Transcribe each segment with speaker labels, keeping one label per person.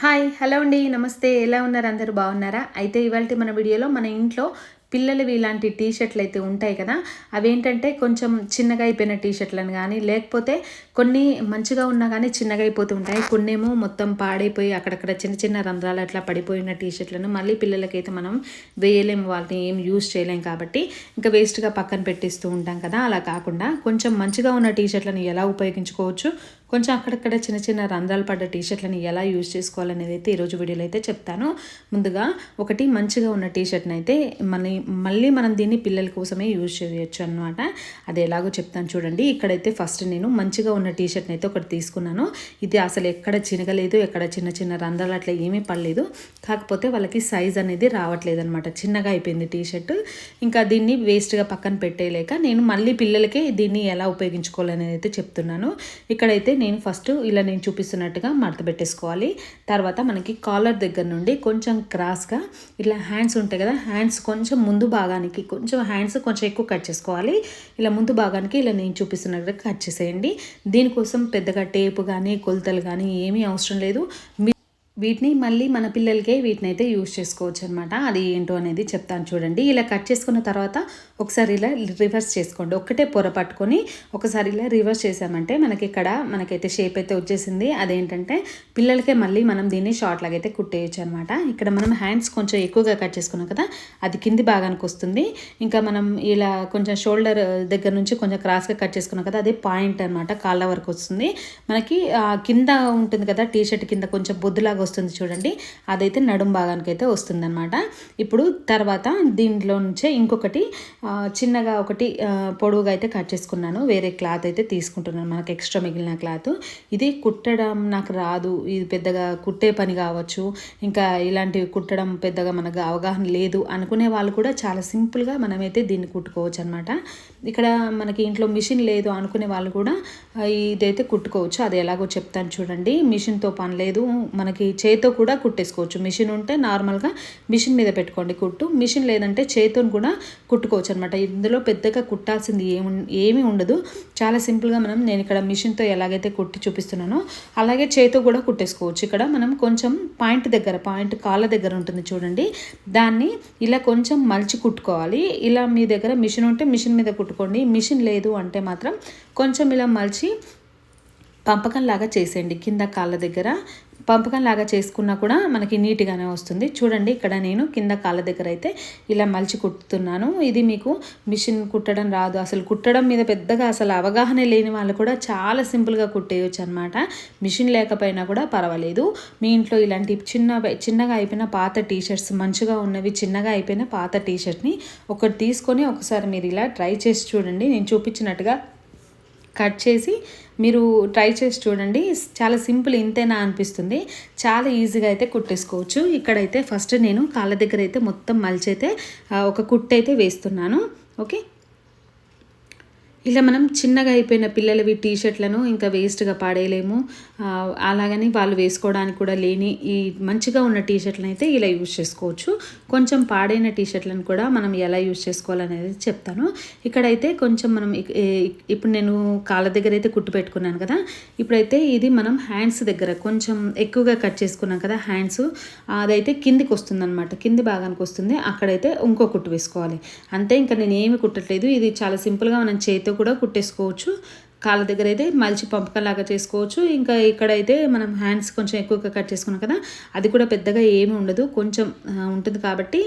Speaker 1: Hi hello అండి నమస్తే. ఎలా ఉన్నారు? అందరూ బాగున్నారా? అయితే ఇవాళ మన వీడియోలో మన ఇంట్లో పిల్లలవి ఇలాంటి టీ షర్ట్లు అయితే ఉంటాయి కదా అవేంటంటే కొంచెం చిన్నగా అయిపోయిన టీ షర్ట్లను కానీ లేకపోతే కొన్ని మంచిగా ఉన్నా కానీ చిన్నగా అయిపోతూ ఉంటాయి. కొన్నేమో మొత్తం పాడైపోయి అక్కడక్కడ చిన్న చిన్న రంధ్రాలు అట్లా పడిపోయిన టీ షర్ట్లను మళ్ళీ పిల్లలకైతే మనం వేయలేము వాళ్ళని ఏం యూజ్ చేయలేం కాబట్టి ఇంకా వేస్ట్గా పక్కన పెట్టిస్తూ ఉంటాం కదా. అలా కాకుండా కొంచెం మంచిగా ఉన్న టీ షర్ట్లను ఎలా ఉపయోగించుకోవచ్చు? కొంచెం అక్కడక్కడ చిన్న చిన్న రంధ్రాలు పడ్డ టీషర్ట్లని ఎలా యూజ్ చేసుకోవాలనేది అయితే ఈరోజు వీడియోలో అయితే చెప్తాను. ముందుగా ఒకటి మంచిగా ఉన్న టీషర్ట్ని అయితే మన మళ్ళీ మనం దీన్ని పిల్లల కోసమే యూజ్ చేయొచ్చు అనమాట అది ఎలాగో చెప్తాను చూడండి. ఇక్కడైతే ఫస్ట్ నేను మంచిగా ఉన్న టీ షర్ట్ని అయితే ఒకటి తీసుకున్నాను. ఇది అసలు ఎక్కడ చినగలేదు ఎక్కడ చిన్న చిన్న రంధ్రాలు అట్లా ఏమీ పడలేదు. కాకపోతే వాళ్ళకి సైజ్ అనేది రావట్లేదు అనమాట చిన్నగా అయిపోయింది టీ షర్ట్ ఇంకా దీన్ని వేస్ట్గా పక్కన పెట్టేయలేక నేను మళ్ళీ పిల్లలకే దీన్ని ఎలా ఉపయోగించుకోవాలనేది అయితే చెప్తున్నాను. ఇక్కడైతే నేను ఫస్ట్ ఇలా నేను చూపిస్తున్నట్టుగా మడత పెట్టేసుకోవాలి. తర్వాత మనకి కాలర్ దగ్గర నుండి కొంచెం క్రాస్గా ఇలా హ్యాండ్స్ ఉంటాయి కదా హ్యాండ్స్ కొంచెం ముందు భాగానికి కొంచెం హ్యాండ్స్ కొంచెం ఎక్కువ కట్ చేసుకోవాలి. ఇలా ముందు భాగానికి ఇలా నేను చూపిస్తున్నట్టుగా కట్ చేసేయండి. దీనికోసం పెద్దగా టేపు కానీ కొలతలు కానీ ఏమీ అవసరం లేదు. వీటిని మళ్ళీ మన పిల్లలకే వీటిని అయితే యూజ్ చేసుకోవచ్చు అనమాట అది ఏంటో అనేది చెప్తాను చూడండి. ఇలా కట్ చేసుకున్న తర్వాత ఒకసారి ఇలా రివర్స్ చేసుకోండి. ఒక్కటే పొర పట్టుకొని ఒకసారి ఇలా రివర్స్ చేసామంటే మనకి ఇక్కడ మనకైతే షేప్ అయితే వచ్చేసింది. అదేంటంటే పిల్లలకే మళ్ళీ మనం దీన్ని షార్ట్ లాగా అయితే కుట్టేయచ్చు అనమాట ఇక్కడ మనం హ్యాండ్స్ కొంచెం ఎక్కువగా కట్ చేసుకున్నాం కదా అది కింది భాగానికి వస్తుంది. ఇంకా మనం ఇలా కొంచెం షోల్డర్ దగ్గర నుంచి కొంచెం క్రాస్గా కట్ చేసుకున్నాం కదా అది పాయింట్ అనమాట కాళ్ళ వరకు వస్తుంది. మనకి కింద ఉంటుంది కదా టీ షర్ట్ కింద కొంచెం బొద్దులాగా వస్తుంది చూడండి. అదైతే నడుం భాగానికి అయితే వస్తుందన్నమాట. ఇప్పుడు తర్వాత దీంట్లో నుంచే ఇంకొకటి చిన్నగా ఒకటి పొడవుగా అయితే కట్ చేసుకున్నాను. వేరే క్లాత్ అయితే తీసుకుంటున్నాను. మనకు ఎక్స్ట్రా మిగిలిన క్లాత్. ఇది కుట్టడం నాకు రాదు. ఇది పెద్దగా కుట్టే పని కావచ్చు. ఇంకా ఇలాంటివి కుట్టడం పెద్దగా మనకు అవగాహన లేదు అనుకునే వాళ్ళు కూడా చాలా సింపుల్గా మనమైతే దీన్ని కుట్టుకోవచ్చు అనమాట ఇక్కడ మనకి ఇంట్లో మిషన్ లేదు అనుకునే వాళ్ళు కూడా ఇదైతే కుట్టుకోవచ్చు. అది ఎలాగో చెప్తాను చూడండి. మిషన్తో పని లేదు. మనకి చేతితో కూడా కుట్టేసుకోవచ్చు. మిషన్ ఉంటే నార్మల్గా మిషన్ మీద పెట్టుకోండి కుట్టు. మిషన్ లేదంటే చేతితో కూడా కుట్టుకోవచ్చు అనమాట ఇందులో పెద్దగా కుట్టాల్సింది ఏమి ఏమీ ఉండదు. చాలా సింపుల్గా మనం నేను ఇక్కడ మిషన్తో ఎలాగైతే కుట్టి చూపిస్తున్నానో అలాగే చేతితో కూడా కుట్టేసుకోవచ్చు. ఇక్కడ మనం కొంచెం పాయింట్ దగ్గర పాయింట్ కాళ్ళ దగ్గర ఉంటుంది చూడండి. దాన్ని ఇలా కొంచెం మలిచి కుట్టుకోవాలి. ఇలా మీ దగ్గర మిషన్ ఉంటే మిషన్ మీద కుట్టుకోండి. మిషన్ లేదు అంటే మాత్రం కొంచెం ఇలా మలిచి పంపకం లాగా చేసేయండి. కింద కాళ్ళ దగ్గర పంపకం లాగా చేసుకున్నా కూడా మనకి నీట్గానే వస్తుంది. చూడండి ఇక్కడ నేను కింద కాళ్ళ దగ్గర అయితే ఇలా మలిచి కుట్టుతున్నాను. ఇది మీకు మిషన్ కుట్టడం రాదు. అసలు కుట్టడం మీద పెద్దగా అసలు అవగాహన లేని వాళ్ళు కూడా చాలా సింపుల్గా కుట్టేయచ్చు అనమాట మిషన్ లేకపోయినా కూడా పర్వాలేదు. మీ ఇంట్లో ఇలాంటి చిన్న చిన్నగా అయిపోయిన పాత టీషర్ట్స్ మంచిగా ఉన్నవి చిన్నగా అయిపోయిన పాత టీషర్ట్ని ఒకటి తీసుకొని ఒకసారి మీరు ఇలా ట్రై చేసి చూడండి. నేను చూపించినట్టుగా కట్ చేసి మీరు ట్రై చేసి చూడండి. చాలా సింపుల్ ఇంతేనా అనిపిస్తుంది. చాలా ఈజీగా అయితే కుట్టేసుకోవచ్చు. ఇక్కడైతే ఫస్ట్ నేను కాళ్ళ దగ్గర అయితే మొత్తం మలిచైతే ఒక కుట్టు అయితే వేస్తున్నాను. ఓకే? ఇలా మనం చిన్నగా అయిపోయిన పిల్లలవి టీ షర్ట్లను ఇంకా వేస్ట్గా పాడేయలేము. అలాగని వాళ్ళు వేసుకోవడానికి కూడా లేని ఈ మంచిగా ఉన్న టీ షర్ట్లను అయితే ఇలా యూజ్ చేసుకోవచ్చు. కొంచెం పాడైన టీ షర్ట్లను కూడా మనం ఎలా యూజ్ చేసుకోవాలనేది చెప్తాను. ఇక్కడైతే కొంచెం మనం ఇప్పుడు నేను కాళ్ళ దగ్గర అయితే కుట్టు పెట్టుకున్నాను కదా. ఇప్పుడైతే ఇది మనం హ్యాండ్స్ దగ్గర కొంచెం ఎక్కువగా కట్ చేసుకున్నాం కదా హ్యాండ్స్. అదైతే కిందికి వస్తుంది అనమాట కింది భాగానికి వస్తుంది. అక్కడైతే ఇంకో కుట్టు వేసుకోవాలి. అంతే ఇంకా నేను ఏమి కుట్టట్లేదు. ఇది చాలా సింపుల్గా మనం చేతితో కూడా కుట్టేసుకోవచ్చు. కాళ్ళ దగ్గర అయితే మలిచి పంపకలాగా చేసుకోవచ్చు. ఇంకా ఇక్కడైతే మనం హ్యాండ్స్ కొంచెం ఎక్కువగా కట్ చేసుకున్నాం కదా అది కూడా పెద్దగా ఏమి ఉండదు. కొంచెం ఉంటుంది కాబట్టి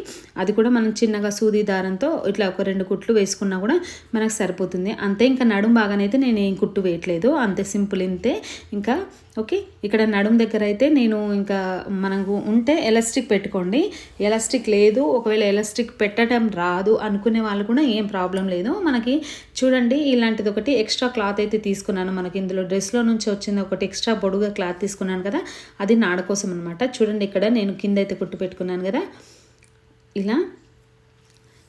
Speaker 1: అది కూడా మనం చిన్నగా సూది దారంతో ఇట్లా ఒక రెండు కుట్లు వేసుకున్నా కూడా మనకు సరిపోతుంది. అంతే ఇంకా నడుం బాగానైతే నేను ఏం కుట్టు వేయట్లేదు. అంతే సింపుల్ ఇంతే. ఇంకా ఓకే. ఇక్కడ నడుం దగ్గర అయితే నేను ఇంకా మనకు ఉంటే ఎలాస్టిక్ పెట్టుకోండి. ఎలాస్టిక్ లేదు. ఒకవేళ ఎలాస్టిక్ పెట్టడం రాదు అనుకునే వాళ్ళు కూడా ఏం ప్రాబ్లం లేదు. మనకి చూడండి ఇలాంటిది ఒకటి ఎక్స్ట్రా క్లాత్ అయితే తీసుకున్నాను. మనకి ఇందులో డ్రెస్లో నుంచి వచ్చింది ఒకటి ఎక్స్ట్రా పొడుగా క్లాత్ తీసుకున్నాను కదా అది నాడ కోసం అనమాట చూడండి ఇక్కడ నేను కింద అయితే కుట్టు పెట్టుకున్నాను కదా. ఇలా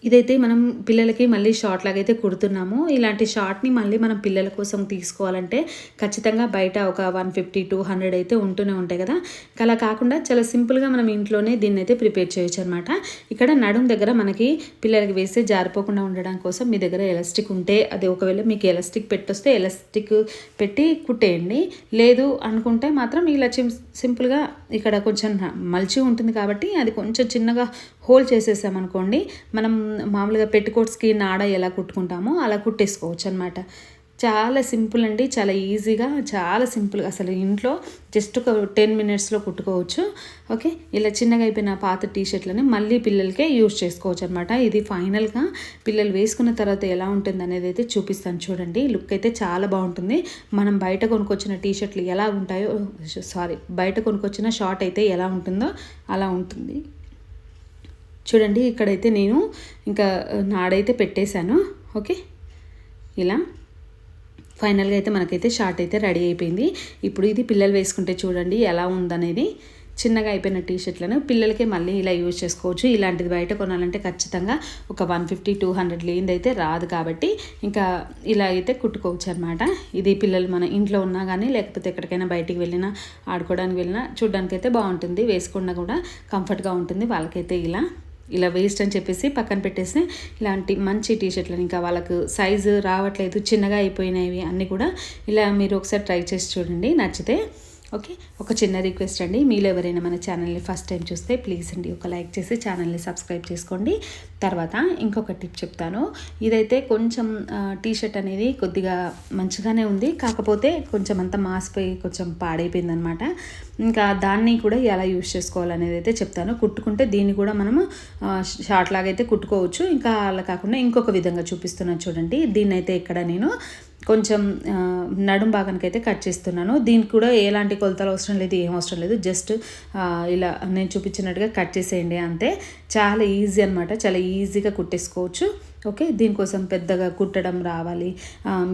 Speaker 1: ఇదైతే మనం పిల్లలకి మళ్ళీ షార్ట్ లాగా అయితే కుడుతున్నాము. ఇలాంటి షార్ట్ని మళ్ళీ మనం పిల్లల కోసం తీసుకోవాలంటే ఖచ్చితంగా బయట ఒక వన్ ఫిఫ్టీ టూ హండ్రెడ్ అయితే ఉంటూనే ఉంటాయి కదా. అలా కాకుండా చాలా సింపుల్గా మనం ఇంట్లోనే దీన్ని అయితే ప్రిపేర్ చేయొచ్చు అనమాట ఇక్కడ నడుం దగ్గర మనకి పిల్లలకి వేస్తే జారిపోకుండా ఉండడం కోసం మీ దగ్గర ఎలాస్టిక్ ఉంటే అది ఒకవేళ మీకు ఎలాస్టిక్ పెట్టొస్తే ఎలాస్టిక్ పెట్టి కుట్టేయండి. లేదు అనుకుంటే మాత్రం ఇలా సింపుల్గా ఇక్కడ కొంచెం మలిచి ఉంటుంది కాబట్టి అది కొంచెం చిన్నగా హోల్ చేసేసామనుకోండి మనం మామూలుగా పెట్టుకోట్స్కి నాడ ఎలా కుట్టుకుంటామో అలా కుట్టేసుకోవచ్చు అనమాట చాలా సింపుల్ అండి చాలా ఈజీగా చాలా సింపుల్. అసలు ఇంట్లో జస్ట్ ఒక టెన్ మినిట్స్లో కుట్టుకోవచ్చు. ఓకే ఇలా చిన్నగా అయిపోయిన పాత టీషర్ట్లని మళ్ళీ పిల్లలకే యూజ్ చేసుకోవచ్చు అనమాట ఇది ఫైనల్గా పిల్లలు వేసుకున్న తర్వాత ఎలా ఉంటుంది అనేది అయితే చూపిస్తాను చూడండి. లుక్ అయితే చాలా బాగుంటుంది. మనం బయట కొనుక్కొచ్చిన టీషర్ట్లు ఎలా ఉంటాయో సారీ బయట కొనుక్కొచ్చిన షార్ట్ అయితే ఎలా ఉంటుందో అలా ఉంటుంది. చూడండి ఇక్కడైతే నేను ఇంకా నాడైతే పెట్టేశాను. ఓకే? ఇలా. ఫైనల్గా అయితే మనకైతే షార్ట్ అయితే రెడీ అయిపోయింది. ఇప్పుడు ఇది పిల్లలు వేసుకుంటే చూడండి ఎలా ఉందనేది. చిన్నగా అయిపోయిన టీ షర్ట్లను మళ్ళీ ఇలా యూజ్ చేసుకోవచ్చు. ఇలాంటిది బయట కొనాలంటే ఖచ్చితంగా ఒక వన్ ఫిఫ్టీ టూ హండ్రెడ్ లేనిది అయితే రాదు కాబట్టి ఇంకా ఇలా అయితే కుట్టుకోవచ్చు అనమాట ఇది పిల్లలు మన ఇంట్లో ఉన్నా కానీ లేకపోతే ఎక్కడికైనా బయటికి వెళ్ళినా ఆడుకోవడానికి వెళ్ళినా చూడడానికి అయితే బాగుంటుంది. వేసుకున్నా కూడా కంఫర్ట్గా ఉంటుంది. వాళ్ళకైతే ఇలా. ఇలా వేస్ట్ అని చెప్పేసి పక్కన పెట్టేసి ఇలాంటి మంచి టీషర్ట్లను ఇంకా వాళ్ళకు సైజు రావట్లేదు చిన్నగా అయిపోయినవి అన్నీ కూడా ఇలా మీరు ఒకసారి ట్రై చేసి చూడండి. నచ్చితే ఓకే? ఒక చిన్న రిక్వెస్ట్ అండి. మీరు ఎవరైనా మన ఛానల్ని ఫస్ట్ టైం చూస్తే ప్లీజ్ అండి ఒక లైక్ చేసి ఛానల్ని సబ్స్క్రైబ్ చేసుకోండి. తర్వాత ఇంకొక టిప్ చెప్తాను. ఇదైతే కొంచెం టీషర్ట్ అనేది కొద్దిగా మంచిగానే ఉంది. కాకపోతే కొంచెం అంతా మాసిపోయి కొంచెం పాడైపోయింది అనమాట ఇంకా దాన్ని కూడా ఎలా యూస్ చేసుకోవాలనేది అయితే చెప్తాను. కుట్టుకుంటే దీన్ని కూడా మనము షార్ట్ లాగా అయితే కుట్టుకోవచ్చు. ఇంకా అలా కాకుండా ఇంకొక విధంగా చూపిస్తున్నాను చూడండి. దీన్నైతే ఇక్కడ నేను కొంచెం నడుం భాగానికి అయితే కట్ చేస్తున్నాను. దీనికి కూడా ఎలాంటి కొలతలు అవసరం లేదు ఏం అవసరం లేదు. జస్ట్ ఇలా నేను చూపించినట్టుగా కట్ చేసేయండి అంతే. చాలా ఈజీ అనమాట చాలా ఈజీగా కుట్టేసుకోవచ్చు. ఓకే? దీనికోసం పెద్దగా కుట్టడం రావాలి.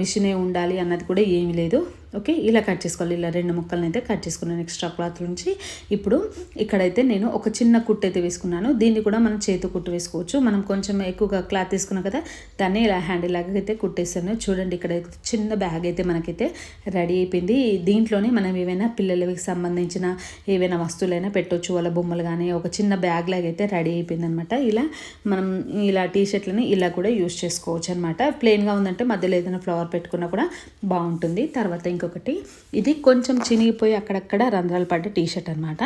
Speaker 1: మిషనే ఉండాలి అన్నది కూడా ఏమీ లేదు. ఓకే ఇలా కట్ చేసుకోవాలి. ఇలా రెండు ముక్కలను అయితే కట్ చేసుకున్నాను ఎక్స్ట్రా క్లాత్ నుంచి. ఇప్పుడు ఇక్కడైతే నేను ఒక చిన్న కుట్టు అయితే వేసుకున్నాను. దీన్ని కూడా మనం చేతి కుట్టు వేసుకోవచ్చు. మనం కొంచెం ఎక్కువగా క్లాత్ తీసుకున్నాం కదా దాన్ని ఇలా హ్యాండిల్ లాగా అయితే కుట్టేసాను. చూడండి ఇక్కడ చిన్న బ్యాగ్ అయితే మనకైతే రెడీ అయిపోయింది. దీంట్లోనే మనం ఏవైనా పిల్లలకి సంబంధించిన ఏవైనా వస్తువులైనా పెట్టవచ్చు వాళ్ళ బొమ్మలు కానీ ఒక చిన్న బ్యాగ్ లాగా అయితే రెడీ అయిపోయింది అనమాట ఇలా మనం ఇలా టీ షర్ట్లని ఇలా కూడా యూస్ చేసుకోవచ్చు అనమాట. ప్లెయిన్గా ఉందంటే మధ్యలో ఏదైనా ఫ్లవర్ పెట్టుకున్నా కూడా బాగుంటుంది. తర్వాత ఇంకొకటి. ఇది కొంచెం చినిగిపోయి అక్కడక్కడ రంధ్రాలు పడ్డ టీషర్ట్ అనమాట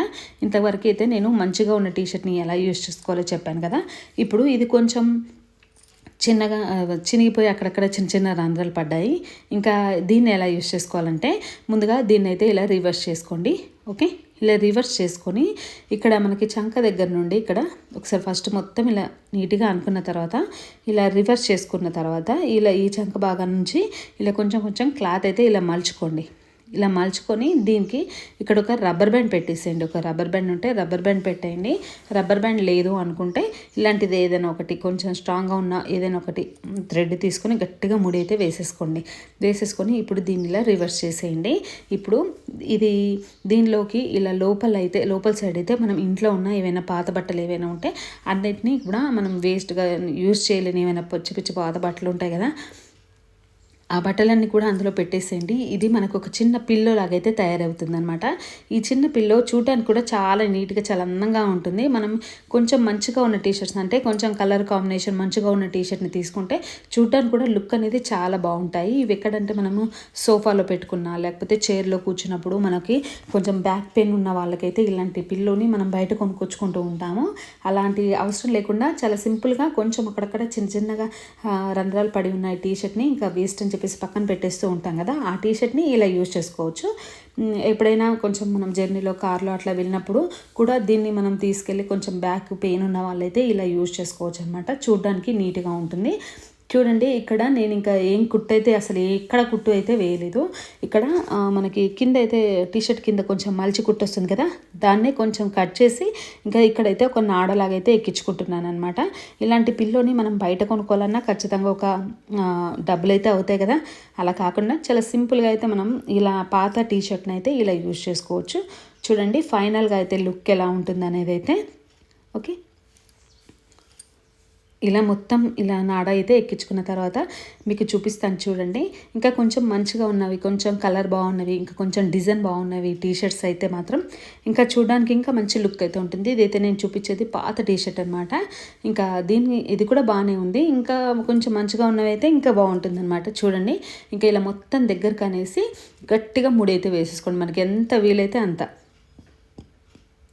Speaker 1: ఇంతవరకు అయితే నేను మంచిగా ఉన్న టీషర్ట్ని ఎలా యూజ్ చేసుకోవాలో చెప్పాను కదా. ఇప్పుడు ఇది కొంచెం చిన్నగా చినిగిపోయి అక్కడక్కడ చిన్న చిన్న రంధ్రాలు పడ్డాయి. ఇంకా దీన్ని ఎలా యూస్ చేసుకోవాలంటే ముందుగా దీన్ని అయితే ఇలా రివర్స్ చేసుకోండి. ఓకే? ఇలా రివర్స్ చేసుకొని ఇక్కడ మనకి చంక దగ్గర నుండి ఇక్కడ ఒకసారి ఫస్ట్ మొత్తం ఇలా నీట్గా అనుకున్న తర్వాత ఇలా రివర్స్ చేసుకున్న తర్వాత ఇలా ఈ చంక భాగం నుంచి ఇలా కొంచెం కొంచెం క్లాత్ అయితే ఇలా మలుచుకోండి. ఇలా మలుచుకొని దీనికి ఇక్కడ ఒక రబ్బర్ బ్యాండ్ పెట్టేసేయండి. ఒక రబ్బర్ బ్యాండ్ ఉంటే రబ్బర్ బ్యాండ్ పెట్టేయండి. రబ్బర్ బ్యాండ్ లేదు అనుకుంటే ఇలాంటిది ఏదైనా ఒకటి కొంచెం స్ట్రాంగ్గా ఉన్న ఏదైనా ఒకటి థ్రెడ్ తీసుకొని గట్టిగా ముడి అయితే వేసేసుకోండి. వేసేసుకొని ఇప్పుడు దీన్ని ఇలా రివర్స్ చేసేయండి. ఇప్పుడు ఇది దీనిలోకి ఇలా లోపల అయితే లోపల సైడ్ అయితే మనం ఇంట్లో ఉన్న ఏవైనా పాత బట్టలు ఏవైనా ఉంటే అన్నిటినీ కూడా మనం వేస్ట్గా యూజ్ చేయలేని ఏమైనా పిచ్చి పిచ్చి పాత బట్టలు ఉంటాయి కదా ఆ బట్టలన్నీ కూడా అందులో పెట్టేసేయండి. ఇది మనకు ఒక చిన్న పిల్లో లాగైతే తయారవుతుంది అనమాట ఈ చిన్న పిల్లో చూడటానికి కూడా చాలా నీట్గా చాలా అందంగా ఉంటుంది. మనం కొంచెం మంచిగా ఉన్న టీషర్ట్స్ అంటే కొంచెం కలర్ కాంబినేషన్ మంచిగా ఉన్న టీషర్ట్ని తీసుకుంటే చూడటానికి కూడా లుక్ అనేది చాలా బాగుంటాయి. ఇవి ఎక్కడంటే మనము సోఫాలో పెట్టుకున్నా లేకపోతే చైర్లో కూర్చున్నప్పుడు మనకి కొంచెం బ్యాక్ పెయిన్ ఉన్న వాళ్ళకైతే ఇలాంటి పిల్లోని మనం బయట కొనుక్కొచ్చుకుంటూ ఉంటాము. అలాంటి అవసరం లేకుండా చాలా సింపుల్గా కొంచెం అక్కడక్కడ చిన్న చిన్నగా రంధ్రాలు పడి ఉన్నాయి టీషర్ట్ని ఇంకా వేస్ట్ అని చెప్పేసి పక్కన పెట్టేస్తూ ఉంటాం కదా ఆ టీషర్ట్ని ఇలా యూజ్ చేసుకోవచ్చు. ఎప్పుడైనా కొంచెం మనం జర్నీలో కార్లో అట్లా వెళ్ళినప్పుడు కూడా దీన్ని మనం తీసుకెళ్ళి కొంచెం బ్యాక్ పెయిన్ ఉన్న వాళ్ళైతే ఇలా యూజ్ చేసుకోవచ్చు అనమాట చూడడానికి నీట్గా ఉంటుంది. చూడండి ఇక్కడ నేను ఇంకా ఏం కుట్టు అయితే అసలు ఎక్కడ కుట్టు అయితే వేయలేదు. ఇక్కడ మనకి కింద అయితే టీషర్ట్ కింద కొంచెం మలిచి కుట్టు వస్తుంది కదా దాన్నే కొంచెం కట్ చేసి ఇంకా ఇక్కడైతే ఒక నాడలాగైతే ఎక్కించుకుంటున్నాను అనమాట ఇలాంటి పిల్లోని మనం బయట కొనుక్కోవాలన్నా ఖచ్చితంగా ఒక డబ్బులు అయితే అవుతాయి కదా. అలా కాకుండా చాలా సింపుల్గా అయితే మనం ఇలా పాత టీషర్ట్ని అయితే ఇలా యూజ్ చేసుకోవచ్చు. చూడండి ఫైనల్గా అయితే లుక్ ఎలా ఉంటుంది అనేది అయితే ఓకే? ఇలా మొత్తం ఇలా నాడ అయితే ఎక్కించుకున్న తర్వాత మీకు చూపిస్తాను చూడండి. ఇంకా కొంచెం మంచిగా ఉన్నవి కొంచెం కలర్ బాగున్నవి ఇంకా కొంచెం డిజైన్ బాగున్నవి టీ షర్ట్స్ అయితే మాత్రం ఇంకా చూడడానికి ఇంకా మంచి లుక్ అయితే ఉంటుంది. ఇదైతే నేను చూపించేది పాత టీ షర్ట్ అనమాట ఇంకా దీన్ని ఇది కూడా బాగానే ఉంది. ఇంకా కొంచెం మంచిగా ఉన్నవి అయితే ఇంకా బాగుంటుంది అనమాట చూడండి. ఇంకా ఇలా మొత్తం దగ్గరకు అనేసి గట్టిగా ముడైతే వేసేసుకోండి. మనకి ఎంత వీలైతే అంత.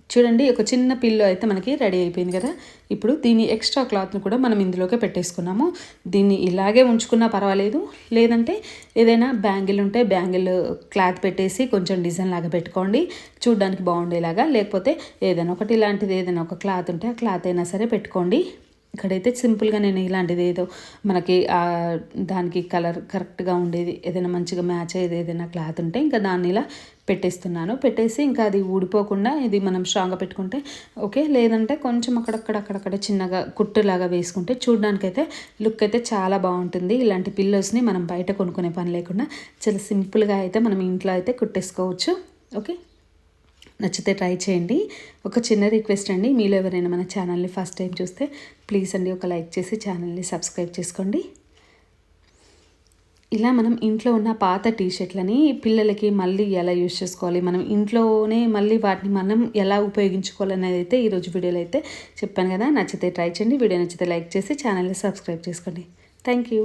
Speaker 1: చూడండి ఒక చిన్న పిల్లో అయితే మనకి రెడీ అయిపోయింది కదా. ఇప్పుడు దీని ఎక్స్ట్రా క్లాత్ను కూడా మనం ఇందులోకే పెట్టేసుకున్నాము. దీన్ని ఇలాగే ఉంచుకున్నా పర్వాలేదు. లేదంటే ఏదైనా బ్యాంగిల్ ఉంటే బ్యాంగిల్ క్లాత్ పెట్టేసి కొంచెం డిజైన్ లాగా పెట్టుకోండి. చూడడానికి బాగుండేలాగా. లేకపోతే ఏదైనా ఒకటి ఇలాంటిది ఏదైనా ఒక క్లాత్ ఉంటే ఆ క్లాత్ అయినా సరే పెట్టుకోండి. ఇక్కడైతే సింపుల్గా నేను ఇలాంటిది ఏదో మనకి దానికి కలర్ కరెక్ట్గా ఉండేది ఏదైనా మంచిగా మ్యాచ్ అయ్యేది ఏదైనా క్లాత్ ఉంటే ఇంకా దాన్ని ఇలా పెట్టేస్తున్నాను. పెట్టేసి ఇంకా అది ఊడిపోకుండా ఇది మనం స్ట్రాంగ్గా పెట్టుకుంటే ఓకే. లేదంటే కొంచెం అక్కడక్కడ అక్కడక్కడ చిన్నగా కుట్టులాగా వేసుకుంటే చూడడానికైతే లుక్ అయితే చాలా బాగుంటుంది. ఇలాంటి పిల్లోస్ని మనం బయట కొనుక్కునే పని లేకుండా చాలా సింపుల్గా అయితే మనం ఇంట్లో అయితే కుట్టేసుకోవచ్చు. ఓకే. నచ్చితే ట్రై చేయండి. ఒక చిన్న రిక్వెస్ట్ అండి. మీలో ఎవరైనా మన ఛానల్ని ఫస్ట్ టైం చూస్తే ప్లీజ్ అండి ఒక లైక్ చేసి ఛానల్ని సబ్స్క్రైబ్ చేసుకోండి. ఇలా మనం ఇంట్లో ఉన్న పాత టీషర్ట్లని పిల్లలకి మళ్ళీ ఎలా యూజ్ చేసుకోవాలి? మనం ఇంట్లోనే మళ్ళీ వాటిని మనం ఎలా ఉపయోగించుకోవాలనేది అయితే ఈరోజు వీడియోలో అయితే చెప్పాను కదా. నచ్చితే ట్రై చేయండి. వీడియో నచ్చితే లైక్ చేసి ఛానల్ని సబ్స్క్రైబ్ చేసుకోండి. Thank you.